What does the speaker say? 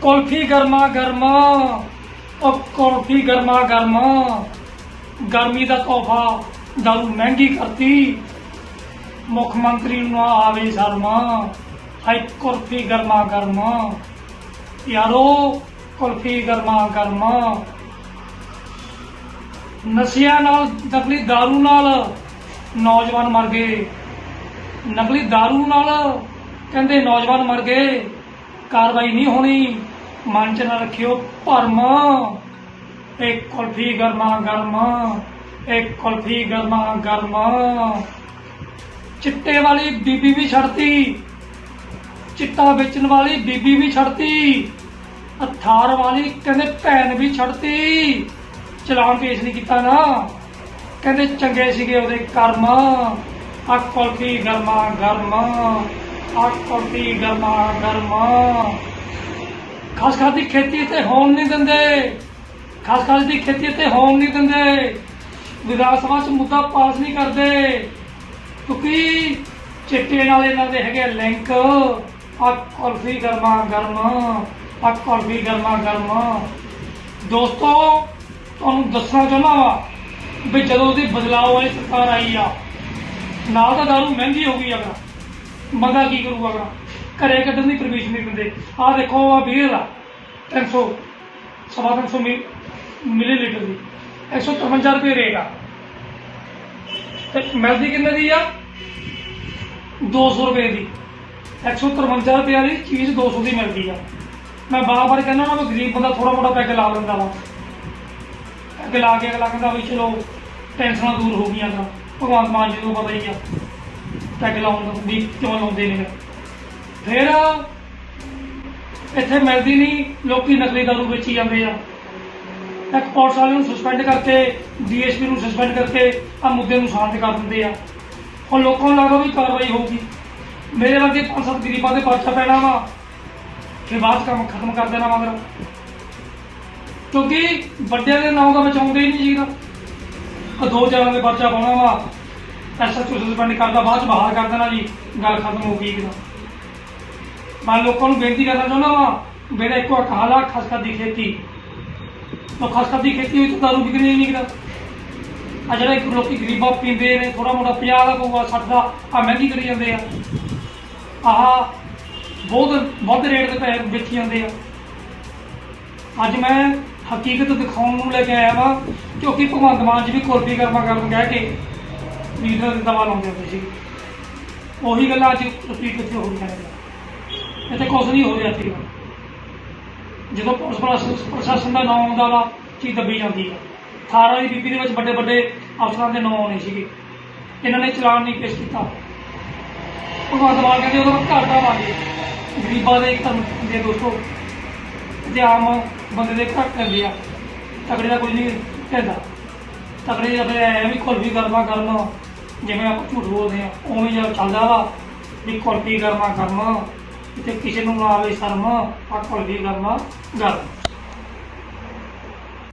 ਕੁਲਫੀ ਗਰਮਾ ਗਰਮਾ ਉਹ ਕੁਲਫੀ ਗਰਮਾ ਗਰਮਾ ਗਰਮੀ ਦਾ ਤੋਹਫਾ ਦਾਰੂ ਮਹਿੰਗੀ ਕਰਤੀ ਮੁੱਖ ਮੰਤਰੀ ਨੂੰ ਨਾ ਆਵੇ ਸ਼ਰਮਾ ਹਾਈ ਕੁਲਫੀ ਗਰਮਾ ਗਰਮਾ ਯਾਰੋ ਕੁਲਫੀ ਗਰਮਾ ਗਰਮਾ ਨਸ਼ਿਆਂ ਨਾਲ ਨਕਲੀ दारू ਨਾਲ ਨੌਜਵਾਨ ਮਰ ਗਏ ਨਕਲੀ दारू ਨਾਲ ਕਹਿੰਦੇ ਨੌਜਵਾਨ ਮਰ ਗਏ ਕਾਰਵਾਈ ਨਹੀਂ ਹੋਣੀ ਮਨ ਚ ਨਾ ਰੱਖਿਓ ਭਰਮ। ਇੱਕ ਕੁਲਫੀ ਗਰਮਾ ਗਰਮਾ, ਇੱਕ ਕੁਲਫੀ ਗਰਮਾ ਗਰਮਾ। ਚਿੱਟੇ ਵਾਲੀ ਬੀਬੀ ਵੀ ਛੱਡਤੀ, ਚਿੱਟਾ ਵੇਚਣ ਵਾਲੀ ਬੀਬੀ ਵੀ ਛੱਡਤੀ, ਅਥਾਰ ਵਾਲੀ ਕਹਿੰਦੇ ਭੈਣ ਵੀ ਛੱਡਤੀ। ਚਲਾਨ ਪੇਸ਼ ਨਹੀਂ ਕੀਤਾ ਨਾ, ਕਹਿੰਦੇ ਚੰਗੇ ਸੀਗੇ ਉਹਦੇ ਕਰਮ। ਆ ਕੁਲਫੀ ਗਰਮਾ ਗਰਮਾ ਆ ਕੁਲਫੀ ਗਰਮਾ ਗਰਮਾ। ਖਾਸ ਖਾਸ ਦੀ ਖੇਤੀ ਇੱਥੇ ਹੋਣ ਨਹੀਂ ਦਿੰਦੇ। ਖਾਸ ਖਾਸ ਦੀ ਖੇਤੀ ਇੱਥੇ ਹੋਣ ਨਹੀਂ ਦਿੰਦੇ। ਵਿਧਾਨ ਸਭਾ ਚ ਮੁੱਦਾ ਪਾਸ ਨਹੀਂ ਕਰਦੇ। ਕਿਉਂਕਿ ਚਿੱਟੇ ਨਾਲ ਇਹਨਾਂ ਦੇ ਹੈਗੇ ਲਿੰਕ ਆ ਕੁਲਫੀ ਗਰਮਾ ਗਰਮ ਆ ਕੁਲਫੀ ਗਰਮਾ ਗਰਮ। ਦੋਸਤੋ, ਤੁਹਾਨੂੰ ਦੱਸਣਾ ਚਾਹੁੰਦਾ ਵਾ ਵੀ ਜਦੋਂ ਦੀ ਬਦਲਾਅ ਵਾਲੀ ਸਰਕਾਰ ਆਈ ਆ, ਨਾਲ ਤਾਂ ਦਾਰੂ ਮਹਿੰਗੀ ਹੋ ਗਈ ਅਗਲਾ। ਮੰਗਾ ਕੀ ਕਰੂਗਾ ਅਗਲਾ? ਘਰੇ ਕੱਢਣ ਦੀ ਪਰਮਿਸ਼ਨ ਨਹੀਂ ਦਿੰਦੇ। ਆਹ ਦੇਖੋ ਆ ਬੀਅਰ ਆ 300 ਸਵਾ 300 ਮਿਲੀਲੀਟਰ ਦੀ। 153 ਰੁਪਏ ਰੇਟ ਆ। ਤੇ ਮਿਲਦੀ ਕਿੰਨੇ ਦੀ ਆ? 200 ਰੁਪਏ ਦੀ। 153 ਰੁਪਏ ਦੀ ਚੀਜ਼ 200 ਦੀ ਮਿਲਦੀ ਆ। ਮੈਂ ਬਾਰ-ਬਾਰ ਕਹਿੰਦਾ ਨਾ ਵੀ ਗਰੀਬ ਬੰਦਾ ਥੋੜਾ ਮੋਟਾ ਪੈਗ ਲਾ ਲੈਂਦਾ ਵਾ। ਪੈਗ ਲਾ ਕੇ ਅਗਲਾ ਕਹਿੰਦਾ ਵੀ ਚਲੋ, ਟੈਨਸ਼ਨਾਂ ਦੂਰ ਹੋ ਗਈਆਂ ਤਾਂ। ਭਗਵਾਨ ਮਾਨ ਜੀ ਨੂੰ ਪਤਾ ਹੀ ਆ, ਪੈਗ ਲਾਉਣ ਦਾ ਵੀ ਕਿਉਂ ਲਾਉਂਦੇ ਨੇ। ਫਿਰ ਇੱਥੇ ਮਿਲਦੀ ਨਹੀਂ, ਲੋਕੀ ਨਕਲੀ ਦਾਰੂ ਵੇਚੀ ਜਾਂਦੇ ਆ। ਇੱਕ ਪੁਲਿਸ ਵਾਲੇ ਨੂੰ ਸਸਪੈਂਡ ਕਰਕੇ ਡੀਐਸਪੀ ਨੂੰ ਸਸਪੈਂਡ ਕਰਕੇ ਆ ਮੁੱਦੇ ਨੂੰ ਸ਼ਾਂਤ ਕਰ ਦਿੰਦੇ ਆ। ਹੁਣ ਲੋਕਾਂ ਨੂੰ ਲੱਗਦਾ ਵੀ ਕਾਰਵਾਈ ਹੋਊਗੀ। ਮੇਰੇ ਵਰਗੇ ਪੰਜ ਸੱਤ ਗਰੀਬਾਂ ਦੇ ਪਰਚਾ ਪੈਣਾ ਵਾ, ਫਿਰ ਬਾਅਦ 'ਚ ਕੰਮ ਖਤਮ ਕਰ ਦੇਣਾ ਮਗਰ ਕਿਉਂਕਿ ਵੱਡਿਆਂ ਦੇ ਨਾਂ ਦਾ ਬਚਾਉਂਦੇ ਹੀ ਨਹੀਂ ਜੀਦਾ ਆ ਦੋ ਚਾਰਾਂ ਦੇ ਪਰਚਾ ਪਾਉਣਾ ਵਾ ਐਸਐਚਓ ਸਸਪੈਂਡ ਕਰਦਾ, ਬਾਅਦ ਚ ਬਾਹਰ ਕਰ ਦੇਣਾ ਜੀ, ਗੱਲ ਖਤਮ ਹੋ ਗਈ ਕਿਦਾਂ ਮੈਂ ਲੋਕਾਂ ਨੂੰ ਬੇਨਤੀ ਕਰਨਾ ਚਾਹੁੰਦਾ ਵਾ ਮੇਰਾ ਇੱਕੋ ਇੱਕ ਹਾਲ ਆ ਖਸਖਸ ਦੀ ਖੇਤੀ। ਉਹ ਖਸਖਸ ਦੀ ਖੇਤੀ ਵਿੱਚ ਦਾਰੂ ਵਿਕਣੀ ਹੀ ਨਹੀਂ ਕਿਦਾ ਆ ਜਿਹੜੇ ਇੱਕ ਲੋਕੀ ਗਰੀਬਾਂ ਪੀਂਦੇ ਨੇ ਥੋੜਾ ਮੋਟਾ 50 ਦਾ ਪਊਗਾ 60 ਦਾ ਆ ਮਹਿੰਗੀ ਕਰੀ ਜਾਂਦੇ ਆ। ਆਹ ਬਹੁਤ, ਵੱਧ ਰੇਟ ਦੇ ਪੈ ਵੇਚੀ ਜਾਂਦੇ ਆ। ਅੱਜ ਮੈਂ ਹਕੀਕਤ ਦਿਖਾਉਣ ਨੂੰ ਲੈ ਕੇ ਆਇਆ ਵਾਂ, ਕਿਉਂਕਿ ਭਗਵੰਤ ਮਾਨ ਜੀ ਵੀ ਕੁਰਬੀ ਕਰਮਾ ਕਰਨ ਕਹਿ ਕੇ ਲੀਡਰ ਦੀ ਦਵਾ ਲਾਉਂਦੇ ਹੁੰਦੇ ਸੀ। ਉਹੀ ਗੱਲਾਂ ਅੱਜ ਰਿਪੀਟ ਕਿੱਥੇ ਹੋ ਰਹੀਆਂ ਨੇ। ਇੱਥੇ ਕੁਝ ਨਹੀਂ ਹੋ ਰਿਹਾ ਸੀ ਜਦੋਂ ਪੁਲਿਸ ਪ੍ਰਸ਼ਾਸਨ ਪ੍ਰਸ਼ਾਸਨ ਦਾ ਨਾਮ ਆਉਂਦਾ ਵਾ, ਚੀਜ਼ ਦੱਬੀ ਜਾਂਦੀ ਆ। 18 ਦੀ ਬੀਬੀ ਦੇ ਵਿੱਚ ਵੱਡੇ ਵੱਡੇ ਅਫਸਰਾਂ ਦੇ ਨਾਮ ਆਉਣੇ ਸੀਗੇ। ਇਹਨਾਂ ਨੇ ਚਲਾਨ ਨਹੀਂ ਪੇਸ਼ ਕੀਤਾ। ਭਗਵੰਤ ਮਾਨ ਕਹਿੰਦੇ ਉਹਦਾ ਘਰ ਦਾ ਵਾਂਗੇ ਗਰੀਬਾਂ ਦੇ ਇੱਕ ਧਰਮ ਦੇ ਦੋਸਤੋ ਤੇ ਆਮ ਬੰਦੇ ਦੇ ਘਰ ਹੁੰਦੇ ਆ, ਤਕੜੇ ਦਾ ਕੋਈ ਨਹੀਂ ਕਹਿੰਦਾ ਤਕੜੇ ਦਾ ਫਿਰ ਐ ਵੀ ਕੁਲਫੀ ਗਰਮਾ ਗਰਮ ਜਿਵੇਂ ਆਪਾਂ ਝੂਠ ਬੋਲਦੇ ਆ, ਉਵੇਂ ਜਿਹਾ ਚੱਲਦਾ ਵਾ ਵੀ ਕੁਲਫੀ ਗਰਮਾ ਗਰਮ ਤੇ ਕਿਸੇ ਨੂੰ ਨਾ ਆਵੇ ਸ਼ਰਮ ਆ ਕੁਲਫੀ ਗਰਮਾ ਗਰਮ